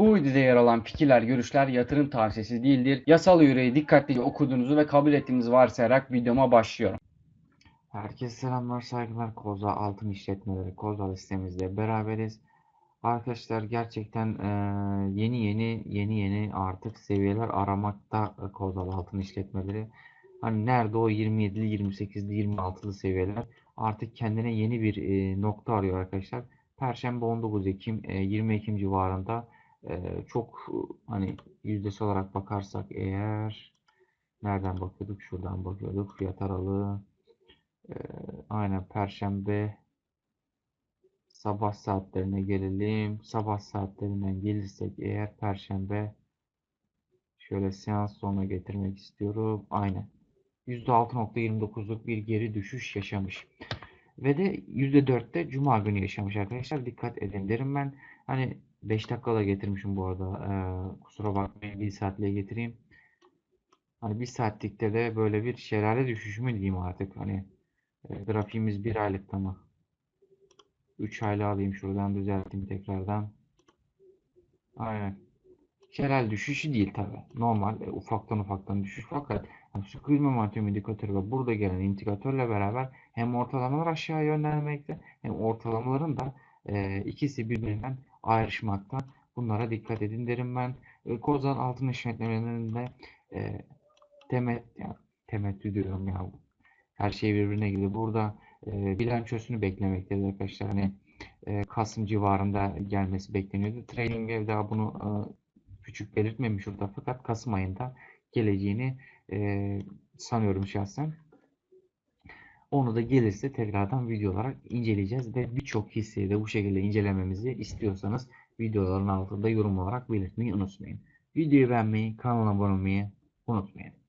Bu videoda yer alan fikirler, görüşler yatırım tavsiyesi değildir. Yasal yüreği dikkatlice okuduğunuzu ve kabul ettiğinizi varsayarak videoma başlıyorum. Herkese selamlar, saygılar. Koza Altın İşletmeleri, Koza listemizde beraberiz. Arkadaşlar gerçekten eee, yeni yeni yeni yeni artık seviyeler aramakta e, Kozal Altın İşletmeleri. Hani nerede o 27'li, 28'li, 26'lı seviyeler artık kendine yeni bir e, nokta arıyor arkadaşlar. Perşembe 19 Ekim e, 20 Ekim civarında e, çok e, hani yüzdesi olarak bakarsak eğer nereden bakıyorduk? Şuradan bakıyorduk. Fiyat aralığı ee, aynen Perşembe sabah saatlerine gelelim. Sabah saatlerinden gelirsek eğer Perşembe şöyle seans sonuna getirmek istiyorum. Aynen. %6.29'luk bir geri düşüş yaşamış. Ve de %4'te Cuma günü yaşamış arkadaşlar. Dikkat edin derim ben. Hani 5 dakikada getirmişim bu arada. Ee, kusura bakmayın 1 saatliğe getireyim. Hani 1 saatlikte de böyle bir şelale düşüşü mü diyeyim artık. Hani e, grafiğimiz bir aylık ama. 3 aylı alayım şuradan düzelteyim tekrardan. Aynen. Şelal düşüşü değil tabi. Normal e, ufaktan ufaktan düşüş fakat şu kırılma momentum indikatörü ve burada gelen indikatörle beraber hem ortalamalar aşağı yönlenmekte hem ortalamaların da e, ikisi birbirinden ayrışmakta. Bunlara dikkat edin derim ben. E, Kozan altın işletmelerinde e, temet, ya, temettü diyorum ya her şey birbirine girdi. Burada e, bilançosunu beklemektedir arkadaşlar. Hani e, Kasım civarında gelmesi bekleniyordu. Trading Ev daha bunu e, küçük belirtmemiş orada fakat Kasım ayında geleceğini e, sanıyorum şahsen. Onu da gelirse tekrardan video olarak inceleyeceğiz ve birçok hisseyi de bu şekilde incelememizi istiyorsanız videoların altında yorum olarak belirtmeyi unutmayın. Videoyu beğenmeyi, kanala abone olmayı unutmayın.